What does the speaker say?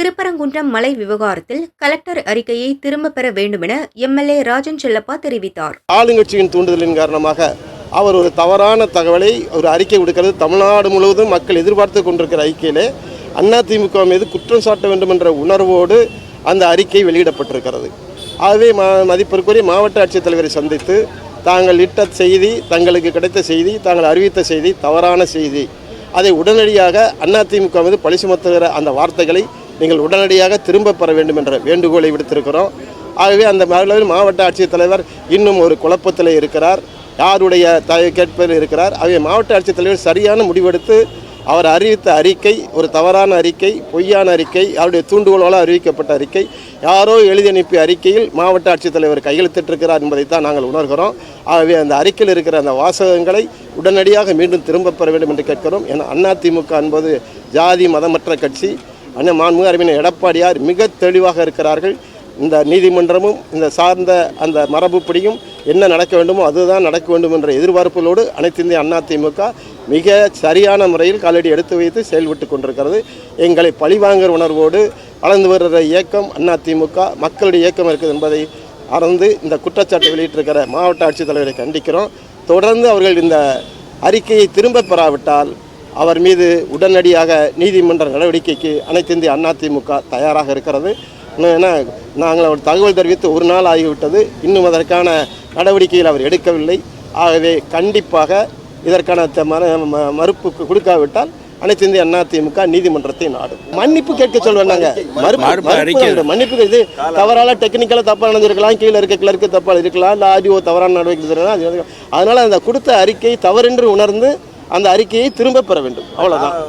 திருப்பரங்குன்றம் மலை விவகாரத்தில் கலெக்டர் அறிக்கையை திரும்பப் பெற வேண்டுமென எம்எல்ஏ ராஜன் செல்லப்பா தெரிவித்தார். ஆளுங்கட்சியின் தூண்டுதலின் காரணமாக அவர் ஒரு தவறான தகவலை ஒரு அறிக்கை விடுக்கிறது தமிழ்நாடு முழுவதும் மக்கள் எதிர்பார்த்து கொண்டிருக்கிற அறிக்கையிலே அதிமுக மீது குற்றம் சாட்ட வேண்டும் என்ற உணர்வோடு அந்த அறிக்கை வெளியிடப்பட்டிருக்கிறது. ஆகவே மா மதிப்பிற்குரிய மாவட்ட ஆட்சித்தலைவரை சந்தித்து தாங்கள் இட்ட செய்தி தங்களுக்கு கிடைத்த செய்தி தாங்கள் அறிவித்த செய்தி தவறான செய்தி அதை உடனடியாக அதிமுக மீது பழி சுமத்துகிற அந்த வார்த்தைகளை நீங்கள் உடனடியாக திரும்ப பெற வேண்டும் என்ற வேண்டுகோளை விடுத்திருக்கிறோம். ஆகவே அந்த அளவில் மாவட்ட ஆட்சித்தலைவர் இன்னும் ஒரு குழப்பத்தில் இருக்கிறார். யாருடைய த இருக்கிறார். ஆகவே மாவட்ட ஆட்சித்தலைவர் சரியான முடிவெடுத்து அவர் அறிவித்த அறிக்கை ஒரு தவறான அறிக்கை பொய்யான அறிக்கை அவருடைய தூண்டுகோளால் அறிவிக்கப்பட்ட அறிக்கை யாரோ எழுதி அனுப்பிய அறிக்கையில் மாவட்ட ஆட்சித்தலைவர் கையெழுத்திட்டிருக்கிறார் என்பதைத்தான் நாங்கள் உணர்கிறோம். ஆகவே அந்த அறிக்கையில் இருக்கிற அந்த வாசகங்களை உடனடியாக மீண்டும் திரும்பப் பெற வேண்டும் என்று கேட்கிறோம். ஏன்னா அதிமுக என்பது ஜாதி மதமற்ற கட்சி. அண்ணன் மாண்புமிகு அறிவினர் எடப்பாடியார் மிக தெளிவாக இருக்கிறார்கள். இந்த நீதிமன்றமும் இந்த சார்ந்த அந்த மரபுப்படியும் என்ன நடக்க வேண்டுமோ அதுதான் நடக்க வேண்டும் என்ற எதிர்பார்ப்புகளோடு அனைத்து இந்திய திமுக மிக சரியான முறையில் காலடி எடுத்து வைத்து செயல்பட்டு கொண்டிருக்கிறது. எங்களை பழிவாங்கிற உணர்வோடு வளர்ந்து வருகிற இயக்கம் திமுக மக்களுடைய இயக்கம் இருக்குது என்பதை அறந்து இந்த குற்றச்சாட்டை வெளியிட்டிருக்கிற மாவட்ட ஆட்சித்தலைவரை கண்டிக்கிறோம். தொடர்ந்து அவர்கள் இந்த அறிக்கையை திரும்ப பெறாவிட்டால் அவர் மீது உடனடியாக நீதிமன்ற நடவடிக்கைக்கு அனைத்து இந்திய அதிமுக தயாராக இருக்கிறது. இன்னும் ஏன்னா நாங்கள் அவர் தகவல் தெரிவித்து ஒரு நாள் ஆகிவிட்டது. இன்னும் அதற்கான நடவடிக்கையில் அவர் எடுக்கவில்லை. ஆகவே கண்டிப்பாக இதற்கான த- மற- ம- மறுப்பு கொடுக்காவிட்டால் அனைத்து இந்திய அதிமுக நீதிமன்றத்தை நாடும். மன்னிப்பு கேட்க சொல்வேன் நாங்க மறுப்பு மறுப்பு வேண்டும். மன்னிப்பு இது தவறால டெக்னிக்கலாக தப்பாக நடந்திருக்கலாம் கீழே இருக்க கிளர்க்கு தப்பாக இருக்கலாம் இல்லை ஆடியோ தவறான நடவடிக்கை அதனால அந்த கொடுத்த அறிக்கை தவறென்று உணர்ந்து அந்த அறிக்கையை திரும்ப பெற வேண்டும். அவ்வளவுதான்.